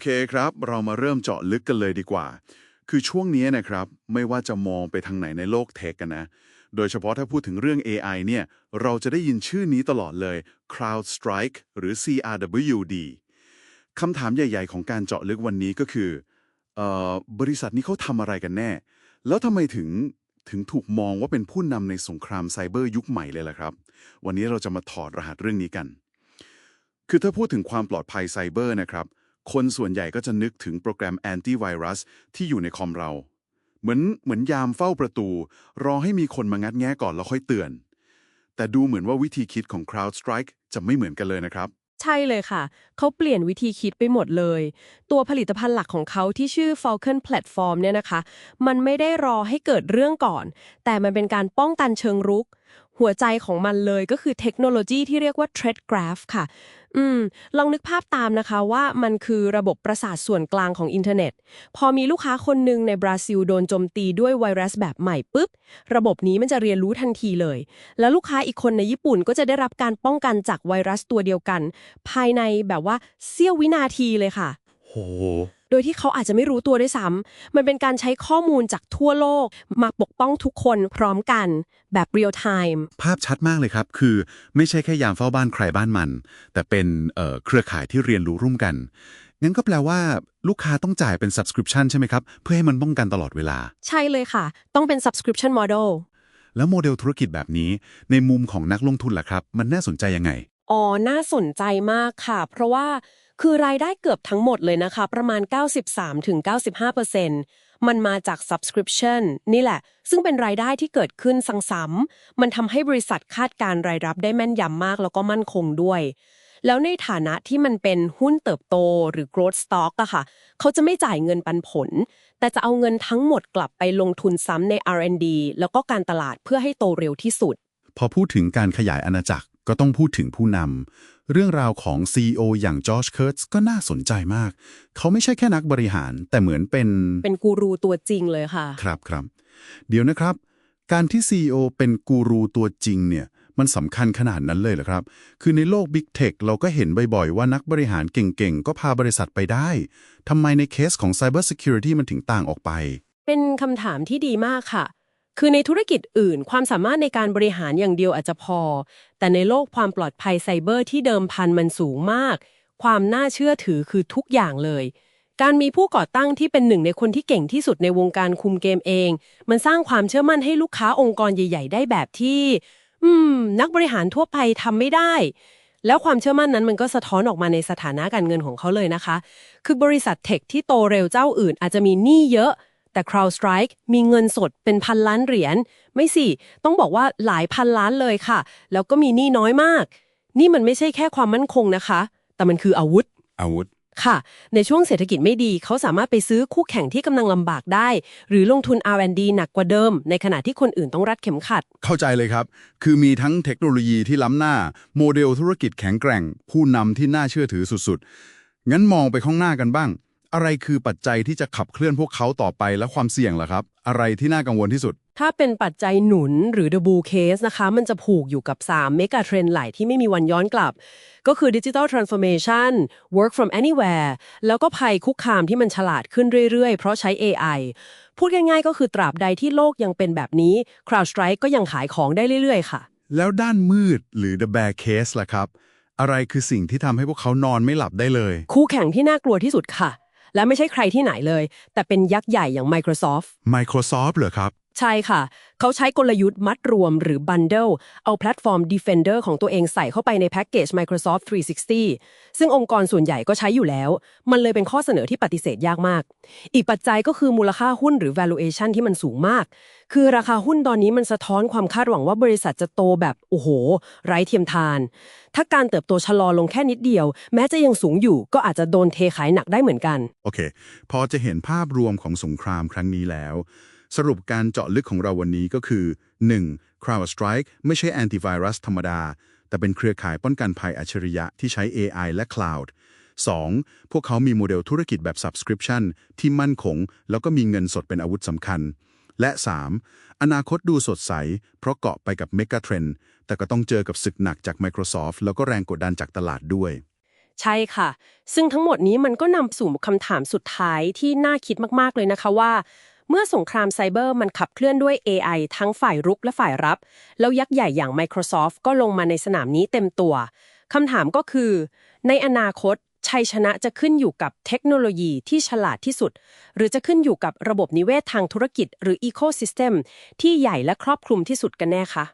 เคครับ เรามาเริ่มเจาะลึกกันเลยดีกว่า คือช่วงนี้นะครับ ไม่ว่าจะมองไปทางไหนในโลกเทคกันนะ โดยเฉพาะถ้าพูดถึงเรื่อง AI เนี่ย เราจะได้ยินชื่อนี้ตลอดเลย CrowdStrike หรือ CRWD คำถามใหญ่ ๆ ของการเจาะลึกวันนี้ก็คืออบริษัทนี้เขาทำอะไรกันแน่ แล้วทำไมถึงถึงถูกมองว่าเป็นผู้นำในสงครามไซเบอร์ยุคใหม่เลยล่ะครับ วันนี้เราจะมาถอดรหัสเรื่องนี้กัน คือถ้าพูดถึงความปลอดภัยไซเบอร์นะครับ คนส่วนใหญ่ก็จะนึกถึงโปรแกรมแอนตี้ไวรัสที่อยู่ในคอมเรา เหมือนเหมือนยามเฝ้าประตู รอให้มีคนมางัดแงะก่อนแล้วค่อยเตือน แต่ดูเหมือนว่าวิธีคิดของ CrowdStrike จะไม่เหมือนกันเลยนะครับใช่เลยค่ะ เขาเปลี่ยนวิธีคิดไปหมดเลย ตัวผลิตภัณฑ์หลักของเขาที่ชื่อ Falcon Platform เนี่ยนะคะ มันไม่ได้รอให้เกิดเรื่องก่อน แต่มันเป็นการป้องกันเชิงรุก หัวใจของมันเลยก็คือเทคโนโลยีที่เรียกว่า Threat Graph ค่ะ อืม ลองนึกภาพตามนะคะว่ามันคือระบบประสาทส่วนกลางของอินเทอร์เน็ต พอมีลูกค้าคนหนึ่งในบราซิลโดนโจมตีด้วยไวรัสแบบใหม่ปุ๊บ ระบบนี้มันจะเรียนรู้ทันทีเลย แล้วลูกค้าอีกคนในญี่ปุ่นก็จะได้รับการป้องกันจากไวรัสตัวเดียวกัน ภายในแบบว่าเสี้ยววินาทีเลยค่ะ โห โดยที่เขาอาจจะไม่รู้ตัวด้วยซ้ำมันเป็นการใช้ข้อมูลจากทั่วโลก มาปกป้องทุกคนพร้อมกันแบบเรียลไทม์ภาพชัดมากเลยครับ คือไม่ใช่แค่ยามเฝ้าบ้านใครบ้านมัน แต่เป็นเอ่อเครือข่ายที่เรียนรู้ร่วมกัน งั้นก็แปลว่าลูกค้าต้องจ่ายเป็น subscription ใช่ไหมครับ เพื่อให้มันป้องกันตลอดเวลา ใช่เลยค่ะ ต้องเป็น subscription model แล้วโมเดลธุรกิจแบบนี้ ในมุมของนักลงทุนล่ะครับ มันน่าสนใจยังไง อ๋อ น่าสนใจมากค่ะ เพราะว่า คือรายได้เกือบทั้งหมดเลยนะคะ ประมาณ 93-95%มันมาจาก subscription นี่แหละ ซึ่งเป็นรายได้ที่เกิดขึ้นซ้ำๆมันทำให้บริษัทคาดการรายรับได้แม่นยำมากแล้วก็มั่นคงด้วย แล้วในฐานะที่มันเป็นหุ้นเติบโตหรือ growth stock อะค่ะ เขาจะไม่จ่ายเงินปันผล แต่จะเอาเงินทั้งหมดกลับไปลงทุนซ้ำใน R&D แล้วก็การตลาดเพื่อให้โตเร็วที่สุด พอพูดถึงการขยายอาณาจักร ก็ต้องพูดถึงผู้นำ เรื่องราวของ CEO อย่างจอร์จเคิร์ตส์ก็น่าสนใจมาก เขาไม่ใช่แค่นักบริหาร แต่เหมือนเป็น เป็นกูรูตัวจริงเลยค่ะ ครับครับ เดี๋ยวนะครับ การที่ CEO เป็นกูรูตัวจริงเนี่ย มันสำคัญขนาดนั้นเลยเหรอครับ คือในโลก Big Tech เราก็เห็นบ่อยๆ ว่านักบริหารเก่งๆ ก็พาบริษัทไปได้ ทำไมในเคสของ Cyber Security มันถึงต่างออกไป เป็นคำถามที่ดีมากค่ะ คือในธุรกิจอื่น ความสามารถในการบริหารอย่างเดียวอาจจะพอ แต่ในโลกความปลอดภัยไซเบอร์ที่เดิมพันมันสูงมาก ความน่าเชื่อถือคือทุกอย่างเลย การมีผู้ก่อตั้งที่เป็นหนึ่งในคนที่เก่งที่สุดในวงการคุมเกมเอง มันสร้างความเชื่อมั่นให้ลูกค้าองค์กรใหญ่ ๆ ได้แบบที่ อืม นักบริหารทั่วไปทำไม่ได้แล้วความเชื่อมั่นนั้นมันก็สะท้อนออกมาในสถานะการเงินของเขาเลยนะคะ คือบริษัทเทคที่โตเร็วเจ้าอื่นอาจจะมีหนี้เยอะ แต่ CrowdStrike มีเงินสดเป็นพันล้านเหรียญ ไม่สิ ต้องบอกว่าหลายพันล้านเลยค่ะ แล้วก็มีหนี้น้อยมาก นี่มันไม่ใช่แค่ความมั่นคงนะคะ แต่มันคืออาวุธ อาวุธ ค่ะ ในช่วงเศรษฐกิจไม่ดี เขาสามารถไปซื้อคู่แข่งที่กำลังลำบากได้ หรือลงทุน R&D หนักกว่าเดิม ในขณะที่คนอื่นต้องรัดเข็มขัด เข้าใจเลยครับ คือมีทั้งเทคโนโลยีที่ล้ำหน้า โมเดลธุรกิจแข็งแกร่ง ผู้นำที่น่าเชื่อถือสุดๆ งั้นมองไปข้างหน้ากันบ้าง อะไรคือปัจจัยที่จะขับเคลื่อนพวกเขาต่อไปและความเสี่ยงล่ะครับ อะไรที่น่ากังวลที่สุด ถ้าเป็นปัจจัยหนุนหรือ the bull case นะคะ มันจะผูกอยู่กับ3 mega trend ไหลที่ไม่มีวันย้อนกลับ ก็คือ digital transformation work from anywhere แล้วก็ภัยคุกคามที่มันฉลาดขึ้นเรื่อยๆ เพราะใช้ AI พูดง่ายๆ ก็คือตราบใดที่โลกยังเป็นแบบนี้ CrowdStrike ก็ยังขายของได้เรื่อยๆ ค่ะ แล้วด้านมืดหรือ the bear case ล่ะครับ อะไรคือสิ่งที่ทำให้พวกเขานอนไม่หลับได้เลย คู่แข่งที่น่ากลัวที่สุดค่ะ และไม่ใช่ใครที่ไหนเลย แต่เป็นยักษ์ใหญ่อย่าง Microsoft Microsoft เหรอครับ ใช่ค่ะ เขาใช้กลยุทธ์มัดรวมหรือ Bundle เอาแพลตฟอร์ม Defender ของตัวเองใส่เข้าไปในแพ็กเกจ Microsoft 360 ซึ่งองค์กรส่วนใหญ่ก็ใช้อยู่แล้ว มันเลยเป็นข้อเสนอที่ปฏิเสธยากมาก อีกปัจจัยก็คือมูลค่าหุ้นหรือ valuation ที่มันสูงมาก คือราคาหุ้นตอนนี้มันสะท้อนความคาดหวังว่าบริษัทจะโตแบบ โอ้โห ไร้เทียมทาน ถ้าการเติบโตชะลอลงแค่นิดเดียว แม้จะยังสูงอยู่ก็อาจจะโดนเทขายหนักได้เหมือนกัน โอเค พอจะเห็นภาพรวมของสงครามครั้งนี้แล้ว สรุปการเจาะลึกของเราวันนี้ก็คือ 1. CrowdStrike ไม่ใช่แอนติไวรัสธรรมดา แต่เป็นเครือข่ายป้องกันภัยอัจฉริยะที่ใช้ AI และ Cloud 2. พวกเขามีโมเดลธุรกิจแบบ Subscription ที่มั่นคง แล้วก็มีเงินสดเป็นอาวุธสำคัญ และ 3. อนาคตดูสดใส เพราะเกาะไปกับ Mega Trend แต่ก็ต้องเจอกับศึกหนักจาก Microsoft แล้วก็แรงกดดันจากตลาดด้วย ใช่ค่ะ ซึ่งทั้งหมดนี้มันก็นำสู่คำถามสุดท้ายที่น่าคิดมาก ๆ เลยนะคะว่า เมื่อสงครามไซเบอร์มันขับเคลื่อนด้วย AI ทั้งฝ่ายรุกและฝ่ายรับ แล้วยักษ์ใหญ่อย่าง Microsoft ก็ลงมาในสนามนี้เต็มตัวคำถามก็คือ ในอนาคตชัยชนะจะขึ้นอยู่กับเทคโนโลยีที่ฉลาดที่สุด หรือจะขึ้นอยู่กับระบบนิเวศทางธุรกิจ หรืออีโคซิสเต็มที่ใหญ่และครอบคลุมที่สุดกันแน่คะ